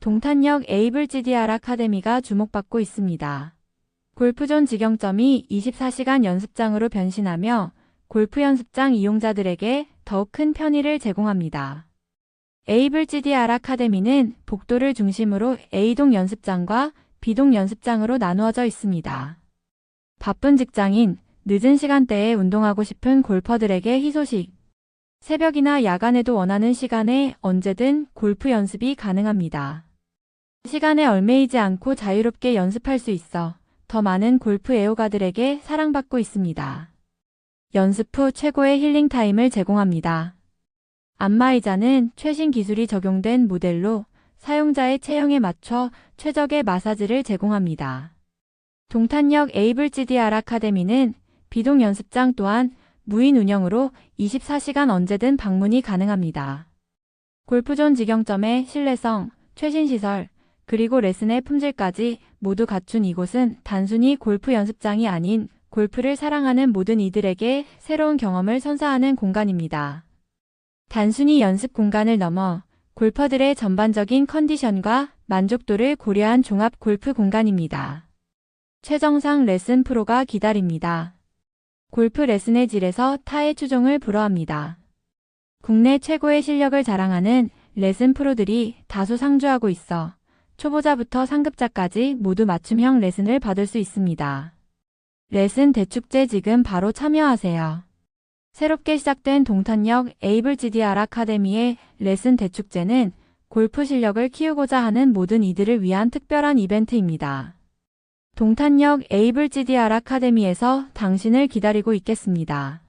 동탄역 에이블 GDR 아카데미가 주목받고 있습니다. 골프존 직영점이 24시간 연습장으로 변신하며 골프 연습장 이용자들에게 더욱 큰 편의를 제공합니다. 에이블 GDR 아카데미는 복도를 중심으로 A동 연습장과 B동 연습장으로 나누어져 있습니다. 바쁜 직장인, 늦은 시간대에 운동하고 싶은 골퍼들에게 희소식. 새벽이나 야간에도 원하는 시간에 언제든 골프 연습이 가능합니다. 시간에 얽매이지 않고 자유롭게 연습할 수 있어 더 많은 골프 애호가들에게 사랑받고 있습니다. 연습 후 최고의 힐링 타임을 제공합니다. 안마의자는 최신 기술이 적용된 모델로 사용자의 체형에 맞춰 최적의 마사지를 제공합니다. 동탄역 에이블 GDR 아카데미는 비동 연습장 또한 무인 운영으로 24시간 언제든 방문이 가능합니다. 골프존 직영점의 신뢰성, 최신 시설, 그리고 레슨의 품질까지 모두 갖춘 이곳은 단순히 골프 연습장이 아닌 골프를 사랑하는 모든 이들에게 새로운 경험을 선사하는 공간입니다. 단순히 연습 공간을 넘어 골퍼들의 전반적인 컨디션과 만족도를 고려한 종합 골프 공간입니다. 최정상 레슨 프로가 기다립니다. 골프 레슨의 질에서 타의 추종을 불허합니다. 국내 최고의 실력을 자랑하는 레슨 프로들이 다수 상주하고 있어 초보자부터 상급자까지 모두 맞춤형 레슨을 받을 수 있습니다. 레슨 대축제 지금 바로 참여하세요. 새롭게 시작된 동탄역 에이블 GDR 아카데미의 레슨 대축제는 골프 실력을 키우고자 하는 모든 이들을 위한 특별한 이벤트입니다. 동탄역 에이블 GDR 아카데미에서 당신을 기다리고 있겠습니다.